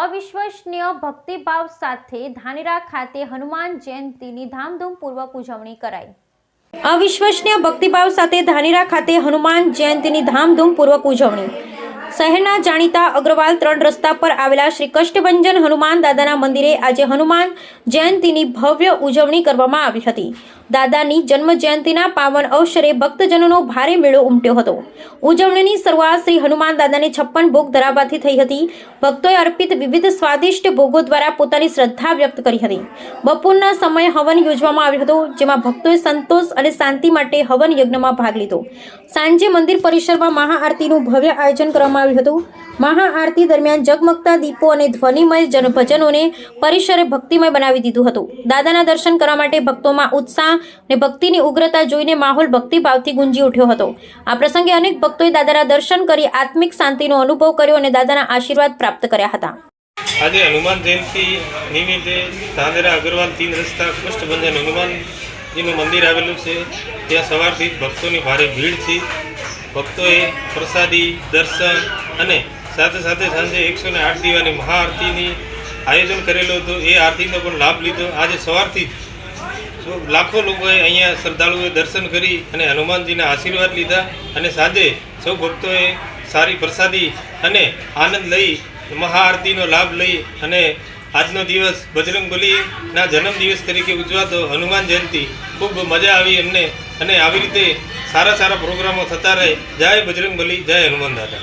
અવિશ્વસનીય ભક્તિભાવ સાથે ધાનેરા ખાતે હનુમાન જયંતીની ધામધૂમપૂર્વક ઉજવણી કરાઈ. અવિશ્વસનીય ભક્તિભાવ સાથે ધાનેરા ખાતે હનુમાન જયંતીની ધામધૂમપૂર્વક ઉજવણી. શહેરના જાણીતા અગ્રવાલ ત્રણ રસ્તા પર આવેલા શ્રી કષ્ટભંજન હનુમાન દાદાના મંદિરે આજે હનુમાન જયંતીની ભવ્ય ઉજવણી કરવામાં આવી હતી. દાદાની જન્મ જયંતીના પાવન અવસરે ભક્તજનોનો ભારે મેળો ઉમટ્યો હતો. ઉજવણીની શરૂઆત શ્રી હનુમાન દાદાને છપ્પન ભોગ ધરાવવાથી થઈ હતી. ભક્તોએ અર્પિત વિવિધ સ્વાદિષ્ટ ભોગો દ્વારા પોતાની શ્રદ્ધા વ્યક્ત કરી હતી. બપોરના સમયે હવન યોજવામાં આવ્યો હતો, જેમાં ભક્તોએ સંતોષ અને શાંતિ માટે હવન યજ્ઞમાં ભાગ લીધો. સાંજે મંદિર પરિસરમાં મહાઆરતીનું ભવ્ય આયોજન કરવામાં આવ્યું હતું. મહાઆરતી દરમિયાન જગમગતા દીપો અને ધ્વનિમય જન ભજનોને પરિસરે ભક્તિમય બનાવી દીધું હતું. દાદાના દર્શન કરવા માટે ભક્તોમાં ઉત્સાહ અને ભક્તિની ઉગ્રતા જોઈને માહોલ ભક્તિભાવથી ગુંજી ઉઠ્યો હતો. આ પ્રસંગે અનેક ભક્તોએ દાદાના દર્શન કરી આત્મિક શાંતિનો અનુભવ કર્યો અને દાદાના આશીર્વાદ પ્રાપ્ત કર્યા હતા. આજે હનુમાન જયંતિ નિમિત્તે ધાંધરા અગ્રવાલ તીન રસ્તા કૃષ્ણભંજન હનુમાનજીનું મંદિર આવેલું છે. ત્યાં સવારથી ભક્તોની ભારે ભીડ છે. ભક્તોએ પ્રસાદી, દર્શન અને સાથે સાથે સાંજે એકસો ને આઠ દીવાની મહાઆરતીની આયોજન કરેલું હતું. એ આરતીનો પણ લાભ લીધો. આજે સવારથી જ લાખો લોકોએ અહીંયા શ્રદ્ધાળુઓએ દર્શન કરી અને હનુમાનજીના આશીર્વાદ લીધા અને સાંજે સૌ ભક્તોએ સારી પ્રસાદી અને આનંદ લઈ મહાઆરતીનો લાભ લઈ અને આજનો દિવસ બજરંગબલીના જન્મદિવસ તરીકે ઉજવાતો હનુમાન જયંતિ ખૂબ મજા આવી એમને અને આવી રીતે સારા સારા પ્રોગ્રામો થતા રહે. જય બજરંગબલી જય હનુમાન દાદા.